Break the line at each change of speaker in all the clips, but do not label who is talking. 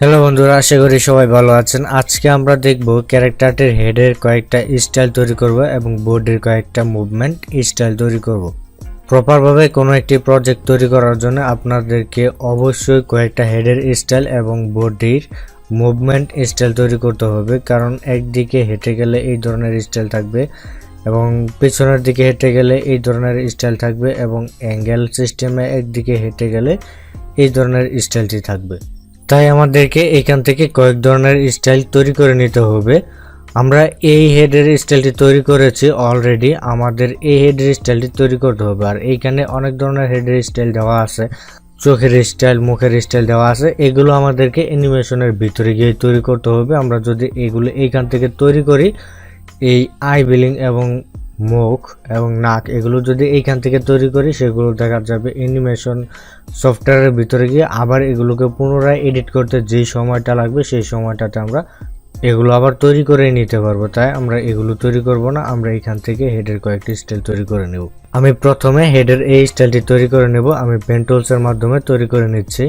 Hello বন্ধুরা, আশা করি সবাই ভালো আছেন। আজকে আমরা দেখব ক্যারেক্টারটির হেডের কয়েকটা স্টাইল তৈরি করব এবং বোর্ডের কয়েকটা মুভমেন্ট স্টাইল তৈরি করব। প্রপারভাবে কোনো একটি প্রজেক্ট তৈরি করার জন্য আপনাদেরকে অবশ্যই কয়েকটা হেডের স্টাইল এবং বডির মুভমেন্ট স্টাইল তৈরি করতে হবে, কারণ একদিকে হেঁটে গেলে এই ধরনের স্টাইল থাকবে এবং পেছনের দিকে হেঁটে গেলে এই ধরনের স্টাইল থাকবে এবং অ্যাঙ্গেল সিস্টেমে একদিকে হেঁটে গেলে এই ধরনের স্টাইলটি থাকবে। তাই আমাদেরকে এখান থেকে কয়েক ধরনের স্টাইল তৈরি করে নিতে হবে। আমরা এই হেডের স্টাইলটি তৈরি করেছি অলরেডি আমাদের এই হেডের স্টাইলটি তৈরি করতে হবে। আর এইখানে অনেক ধরনের হেডের স্টাইল দেওয়া আছে। চোখের স্টাইল মুখের স্টাইল দেওয়া আছে। এগুলো আমাদেরকে অ্যানিমেশনের ভিতরে গিয়ে তৈরি করতে হবে। আমরা যদি এগুলো এইখান থেকে তৈরি করি, এই আই বিলিং এবং মুখ এবং নাক, এগুলো যদি এইখান থেকে তৈরি করি, সেগুলো দেখা যাবে অ্যানিমেশন সফটওয়্যারের ভিতরে গিয়ে আবার এগুলোকে পুনরায় এডিট করতে যেই সময়টা লাগবে, সেই সময়টাতে আমরা এগুলো আবার তৈরি করে নিতে পারব। তাই আমরা এগুলো তৈরি করব না, আমরা এখান থেকে হেডের কয়েকটি স্টাইল তৈরি করে নেব। আমি প্রথমে হেডের এই স্টাইলটি তৈরি করে নেব। আমি পেন টুলসের মাধ্যমে তৈরি করে নিচ্ছি।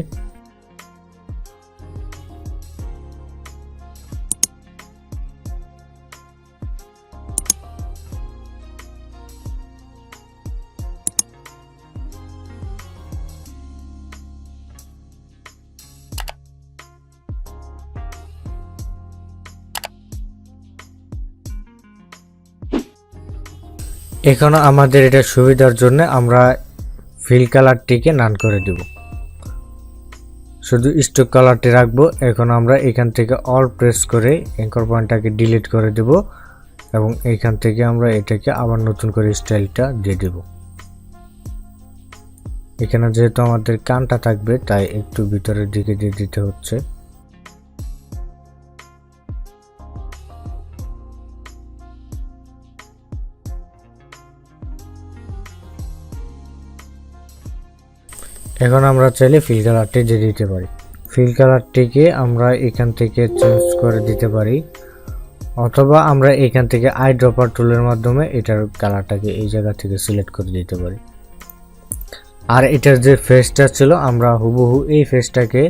এখন আমাদের এটা সুবিধার জন্য আমরা ফিল কালারটিকে নান করে দেব। শুধু স্টক কালারটি রাখব, এখন আমরা এখান থেকে অল প্রেস করে অ্যাঙ্কর পয়েন্টটাকে ডিলিট করে দেব এবং এইখান থেকে আমরা এটাকে আবার নতুন করে স্টাইলটা দিয়ে দেব। এখানে যেহেতু আমাদের কানটা থাকবে, তাই একটু ভিতরের দিকে দিয়ে দিতে হচ্ছে। এখন আমরা চাইলে ফিল কালারটি দিয়ে দিতে পারি। ফিল কালারটিকে আমরা এখান থেকে চেঞ্জ করে দিতে পারি। অথবা আমরা এখান থেকে আই ড্রপার টুলের মাধ্যমে এটার কালারটাকে এই জায়গা থেকে সিলেক্ট করে দিতে পারি। আর এটার যে ফেসটা ছিল, আমরা হুবহু এই ফেসটাকে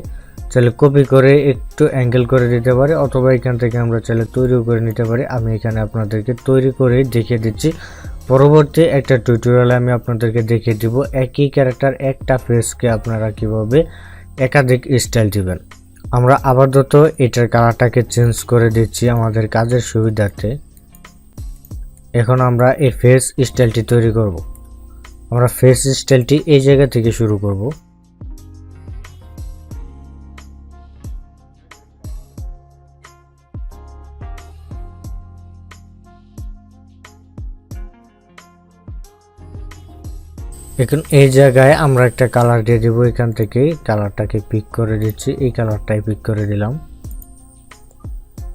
চাইলে কপি করে একটু অ্যাঙ্গেল করে দিতে পারি, অথবা এখান থেকে আমরা চাইলে তৈরিও করে নিতে পারি। আমি এখানে আপনাদেরকে তৈরি করে দেখিয়ে দিচ্ছি পরবর্তী একটা টিউটোরিয়ালে আমি আপনাদেরকে দেখিয়ে দিব একই ক্যারেক্টার একটা ফেসকে আপনারা কীভাবে একাধিক স্টাইল দিবেন। আমরা আপাতত এটার কালারটাকে চেঞ্জ করে দিচ্ছি আমাদের কাজের সুবিধার্থে। এখন আমরা এই ফেস স্টাইলটি তৈরি করব। আমরা ফেস স্টাইলটি এই জায়গা থেকে শুরু করব। এখন এই জায়গায় আমরা একটা কালার দিয়ে দিব। এখান থেকে কালারটাকে পিক করে দিচ্ছি। এই কালারটাই পিক করে দিলাম।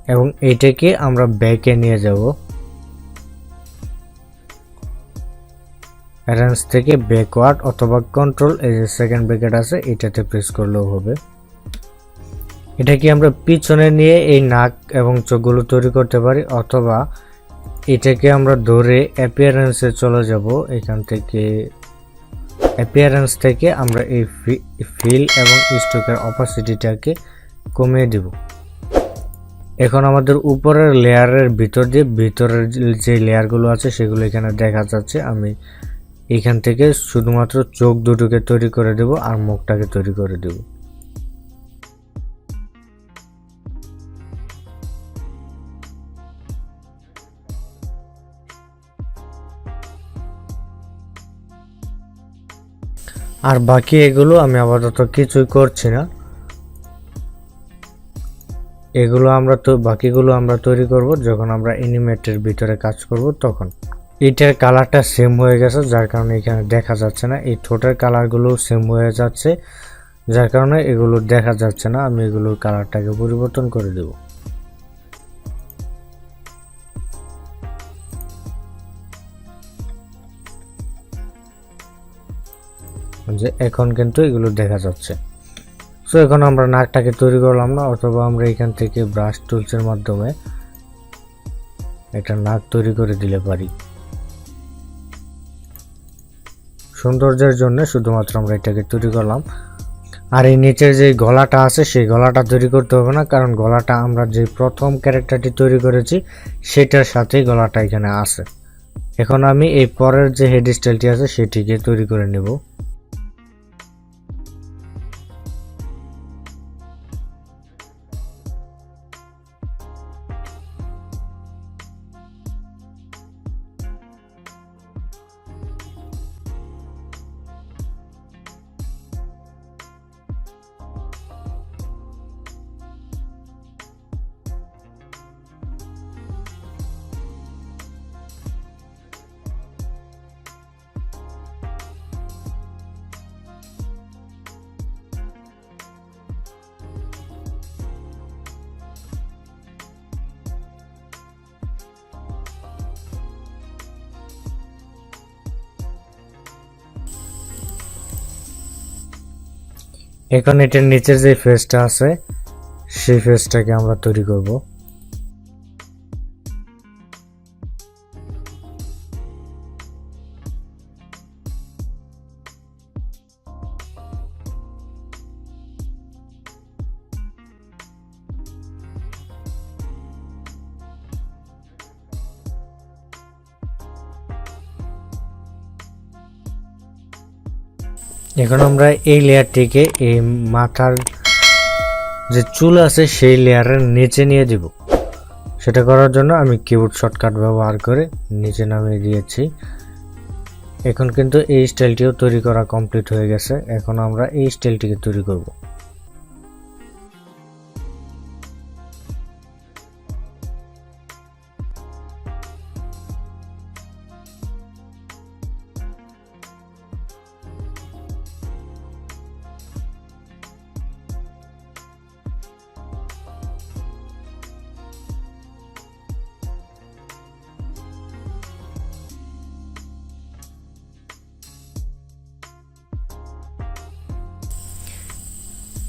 এবং এইটাকে আমরা ব্যাকে নিয়ে যাব। অ্যারেঞ্জ থেকে ব্যাকওয়ার্ড অথবা কন্ট্রোল এই যে সেকেন্ড ব্র্যাকেট আছে, এটাতে প্রেস করলেও হবে। এটাকে আমরা পিছনে নিয়ে এই নাক এবং চোখগুলো তৈরি করতে পারি, অথবা এটাকে আমরা ধরে অ্যাপিয়ারেন্সে চলে যাব। এখান থেকে অ্যাপিয়ারেন্স থেকে আমরা এই ফিল এবং স্ট্রোকের অপাসিটিটাকে কমিয়ে দেব। এখন আমাদের উপরের লেয়ারের ভিতর দিয়ে ভিতরের যে লেয়ারগুলো আছে সেগুলো এখানে দেখা যাচ্ছে। আমি এখান থেকে শুধুমাত্র চোখ দুটোকে তৈরি করে দেব আর মুখটাকে তৈরি করে দেব। আর বাকি এগুলো আমি আপাতত কিছুই করছি না। এগুলো আমরা তো, বাকিগুলো আমরা তৈরি করব যখন আমরা অ্যানিমেটের ভিতরে কাজ করব তখন। এটার কালারটা সেম হয়ে গেছে, যার কারণে এখানে দেখা যাচ্ছে না। এই ঠোঁটের কালারগুলো সেম হয়ে যাচ্ছে, যার কারণে এগুলো দেখা যাচ্ছে না। আমি এগুলোর কালারটাকে পরিবর্তন করে দেবো। যে এখন কিন্তু এগুলো দেখা যাচ্ছে। সো এখন আমরা নাকটাকে তৈরি করলাম না, অথবা আমরা এখান থেকে ব্রাশ টুলসের মাধ্যমে একটা নাক তৈরি করে দিলে পারি। সৌন্দর্যের জন্য শুধুমাত্র আমরা এটাকে তৈরি করলাম। আর এই নিচের যে গলাটা আছে, সেই গলাটা তৈরি করতে হবে না, কারণ গলাটা আমরা যে প্রথম ক্যারেক্টারটি তৈরি করেছি, সেটার সাথেই গলাটা এখানে আছে। এখন আমি এই পরের যে হেড স্টাইলটি আছে, সেটিকে তৈরি করে নেব। এখন এটার নিচের যে ফেসটা আছে সেই ফেসটাকে আমরা তৈরি করব। এখন আমরা এই লেয়ারটিকে এই মাথার যে চুল আছে, সেই লেয়ারের নিচে নিয়ে দিব সেটা করার জন্য আমি কিউড শর্টকাট ব্যবহার করে নিচে নামিয়ে দিয়েছি। এখন কিন্তু এই স্টাইলটিও তৈরি করা কমপ্লিট হয়ে গেছে। এখন আমরা এই স্টাইলটিকে তৈরি করব।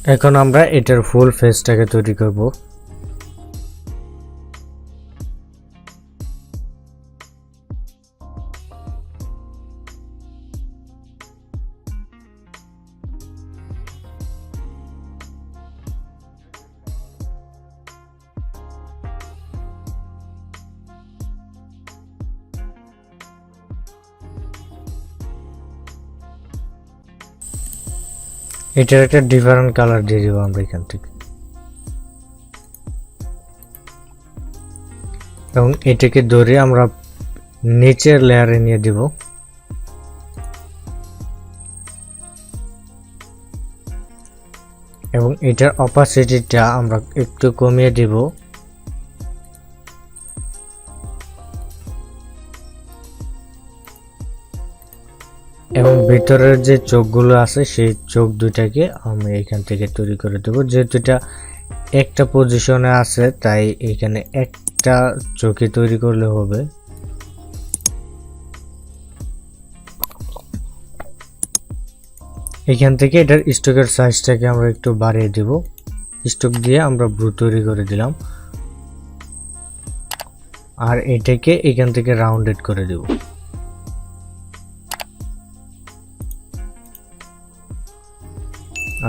এখন আমরা এটার ফুল ফেসটাকে তৈরি করব। এটার একটা ডিফারেন্ট কালার দিয়ে দেবো আমরা এখান থেকে। এবং এটাকে ধরে আমরা নিচের লেয়ারে নিয়ে দিব। এবং এটার অপাসিটিটা আমরা একটু কমিয়ে দিব। ভিতরের যে চোখগুলো আছে, সেই চোখ দুটাকে আমি এখান থেকে তৈরি করে দেবো। যেহেতু এটা একটা পজিশনে আছে, তাই এখানে একটা চোখে তৈরি করলে হবে। এখান থেকে এটার স্টকের সাইজটাকে আমরা একটু বাড়িয়ে দেব। স্টক দিয়ে আমরা ব্রু তৈরি করে দিলাম। আর এটাকে এখান থেকে রাউন্ডেড করে দেবো।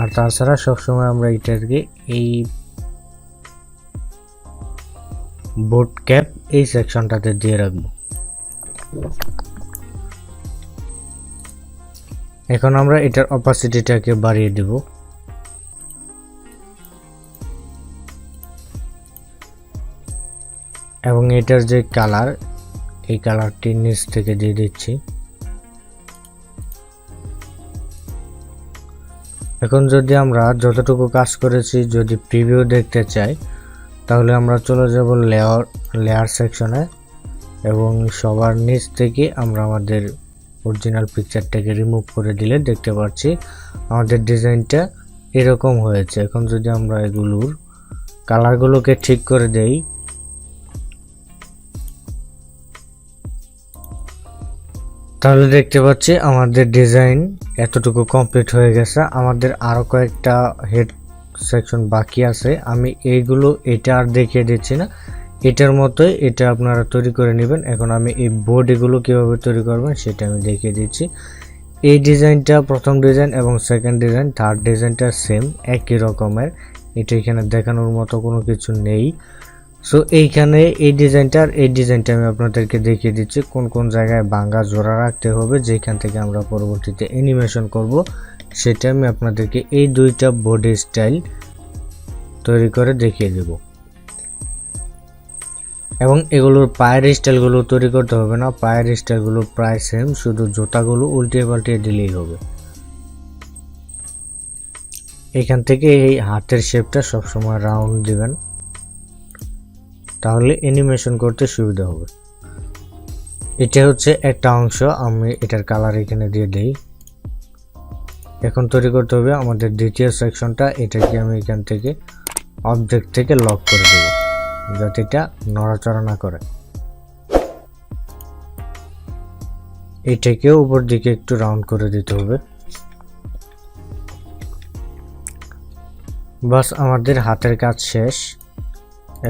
আর তাছাড়া সবসময় আমরা এটাকে এই বোট ক্যাপ এই সেকশনটাতে দিয়ে রাখব। এখন আমরা এটার অপাসিটিটাকে বাড়িয়ে দিব। এবং এটার যে কালার এই কালারটি নিচ থেকে দিয়ে দিচ্ছি। এখন যদি আমরা যতটুকু কাজ করেছি যদি প্রিভিউ দেখতে চাই, তাহলে আমরা চলে যাব লেয়ার লেয়ার সেকশনে এবং সবার নিচ থেকে আমরা আমাদের অরিজিনাল পিকচারটাকে রিমুভ করে দিলে দেখতে পাচ্ছি আমাদের ডিজাইনটা এরকম হয়েছে। এখন যদি আমরা এগুলোর কালারগুলোকে ঠিক করে দেই তাহলে দেখতে পাচ্ছি আমাদের ডিজাইন এতটুকু কমপ্লিট হয়ে গেছে। আমাদের আরও কয়েকটা হেড সেকশন বাকি আছে। আমি এইগুলো এটা আর দেখিয়ে দিচ্ছি না। এটার মতোই এটা আপনারা তৈরি করে নেবেন। এখন আমি এই বোর্ড এগুলো কীভাবে তৈরি করবেন সেটা আমি দেখিয়ে দিচ্ছি। এই ডিজাইনটা প্রথম ডিজাইন এবং সেকেন্ড ডিজাইন থার্ড ডিজাইনটা সেম একই রকমের। এটা এখানে দেখানোর মতো কোনো কিছু নেই। সো এইখানে এই ডিজাইনটা আর এই ডিজাইনটা আমি আপনাদেরকে দেখিয়ে দিচ্ছি, কোন কোন জায়গায় বাঙ্গা জোড়া রাখতে হবে, যেখান থেকে আমরা পরবর্তীতে অ্যানিমেশন করব। সেটা আমি আপনাদেরকে এই দুইটা বডি স্টাইল তৈরি করে দেখিয়ে দেব। এবং এগুলোর পায়ের স্টাইলগুলো তৈরি করতে হবে না, পায়ের স্টাইলগুলো প্রায় সেম শুধু জুতাগুলো উল্টিয়ে পাল্টিয়ে দিলেই হবে। এখান থেকে এই হাতের শেপটা সবসময় রাউন্ড দিবেন। তাহলে অ্যানিমেশন করতে সুবিধা হবে। এটা হচ্ছে একটা অংশ, আমি এটার কালার এখানে দিয়ে দেই। এখন তৈরি করতে হবে আমাদের দ্বিতীয় সেকশনটা এটাকে আমি এখান থেকে অবজেক্ট থেকে লক করে দেব, যাতে এটা নড়াচড়া না করে। এটাকেও উপর দিকে একটু রাউন্ড করে দিতে হবে। বাস, আমাদের হাতের কাজ শেষ।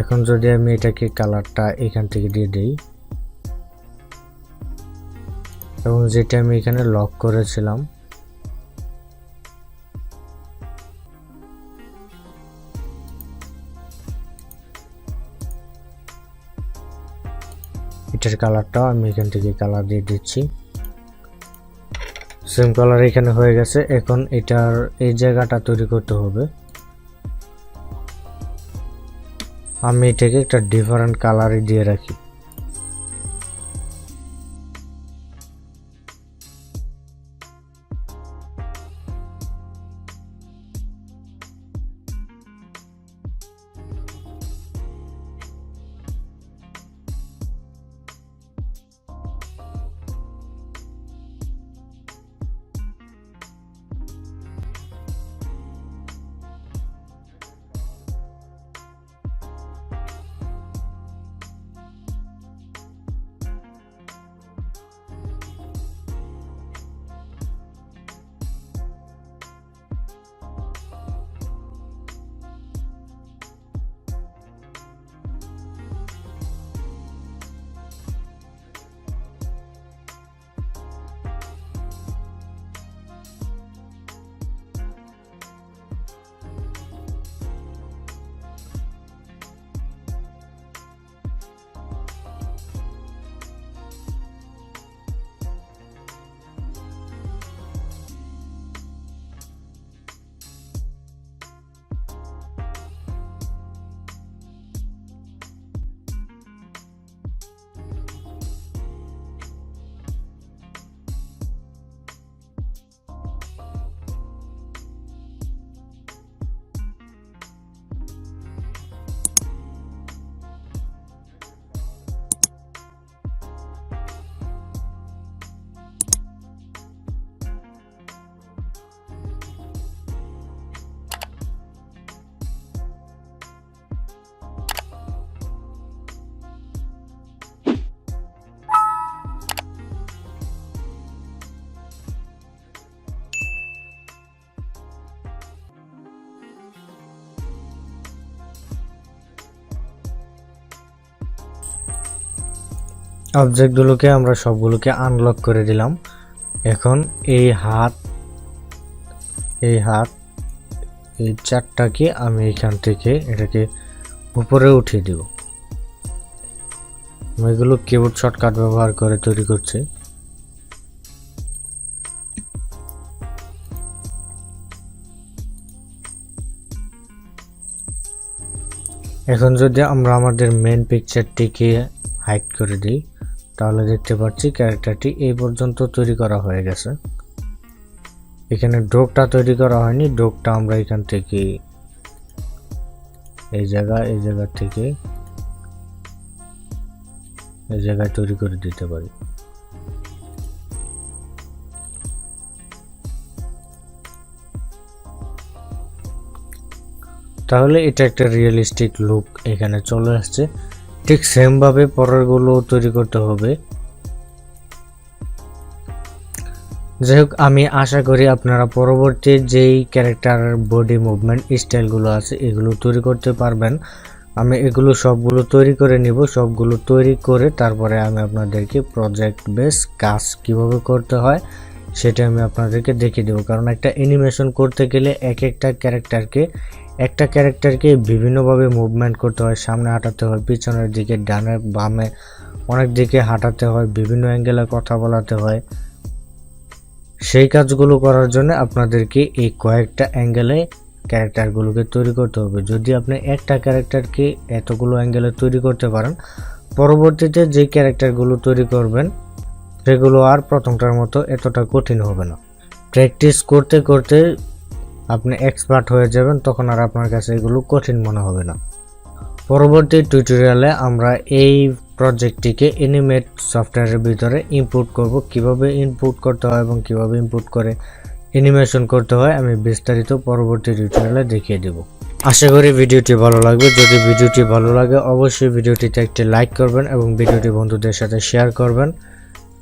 এখন যদি আমি এটাকে কালারটা এখান থেকে দিয়ে দিই, এবং যেটা আমি এখানে লক করেছিলাম, এটার কালারটাও আমি এখান থেকে কালার দিয়ে দিচ্ছি। সেম কালার এখানে হয়ে গেছে, এখন এটার এই জায়গাটা তৈরি করতে হবে। আমি এটাকে একটা ডিফারেন্ট কালারে দিয়ে রাখি। অবজেক্টগুলোকে আমরা সবগুলোকে আনলক করে দিলাম। এখন এই হাত এই হাত, এই চারটাকে আমি এখান থেকে এটাকে উপরে উঠিয়ে দিব। আমি এগুলো কিবোর্ড শর্টকাট ব্যবহার করে তৈরি করছি। এখন যদি আমরা আমাদের মেন পিকচারটিকে হাইড করে দিই তাহলে দেখতে পাচ্ছি ক্যারেক্টারটি এই পর্যন্ত তৈরি করা হয়ে গেছে। এখানে ডোকটা তৈরি করা হয়নি ডোকটা আমরা এখান থেকে এই জায়গা এই জায়গা থেকে এই জায়গায় তৈরি করে দিতে পারি। তাহলে এটা একটা রিয়েলিস্টিক লুক এখানে চলে আসছে। ঠিক সেমভাবে পরেরগুলো তৈরি করতে হবে। যাই হোক আমি আশা করি আপনারা পরবর্তী যেই ক্যারেক্টার বডি মুভমেন্ট স্টাইলগুলো আছে, এগুলো তৈরি করতে পারবেন। আমি এগুলো সবগুলো তৈরি করে নিব, সবগুলো তৈরি করে তারপরে আমি আপনাদেরকে প্রজেক্ট বেস কাজ কীভাবে করতে হয়, সেটা আমি আপনাদেরকে দেখিয়ে দেবো। কারণ একটা অ্যানিমেশন করতে গেলে এক একটা ক্যারেক্টারকে একটা ক্যারেক্টারকে বিভিন্নভাবে মুভমেন্ট করতে হয়, সামনে হাঁটাতে হয়, পিছনের দিকে, ডানে, বামে, অনেক দিকে হাঁটাতে হয়, বিভিন্ন অ্যাঙ্গেলে কথা বলাতে হয়। সেই কাজগুলো করার জন্য আপনাদেরকে এই কয়েকটা অ্যাঙ্গেলে ক্যারেক্টারগুলোকে তৈরি করতে হবে। যদি আপনি একটা ক্যারেক্টারকে এতগুলো অ্যাঙ্গেলে তৈরি করতে পারেন, পরবর্তীতে যে ক্যারেক্টারগুলো তৈরি করবেন, সেগুলো আর প্রথমটার মতো এতটা কঠিন হবে না। প্র্যাকটিস করতে করতে আপনি এক্সপার্ট হয়ে যাবেন, তখন আর আপনার কাছে এগুলো কঠিন মনে হবে না। পরবর্তী টিউটোরিয়ালে আমরা এই প্রজেক্টটিকে এনিমেট সফটওয়্যারের ভিতরে ইনপুট করব। কীভাবে ইনপুট করতে হয় এবং কীভাবে ইনপুট করে অ্যানিমেশন করতে হয়, আমি বিস্তারিত পরবর্তী টিউটোরিয়ালে দেখিয়ে দেব। আশা করি ভিডিওটি ভালো লাগবে। যদি ভিডিওটি ভালো লাগে, অবশ্যই ভিডিওটিতে একটি লাইক করবেন এবং ভিডিওটি বন্ধুদের সাথে শেয়ার করবেন।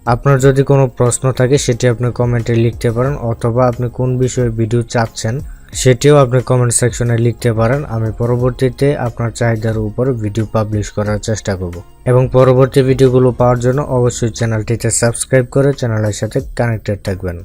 আপনার যদি কোনো প্রশ্ন থাকে, সেটি আপনি কমেন্টে লিখতে পারেন অথবা আপনি কোন বিষয়ে ভিডিও চাচ্ছেন, সেটিও আপনি কমেন্ট সেকশনে লিখতে পারেন। আমি পরবর্তীতে আপনার চাহিদার উপর ভিডিও পাবলিশ করার চেষ্টা করব। এবং পরবর্তী ভিডিওগুলো পাওয়ার জন্য অবশ্যই চ্যানেলটিতে সাবস্ক্রাইব করে চ্যানেলের সাথে কানেক্টেড থাকবেন।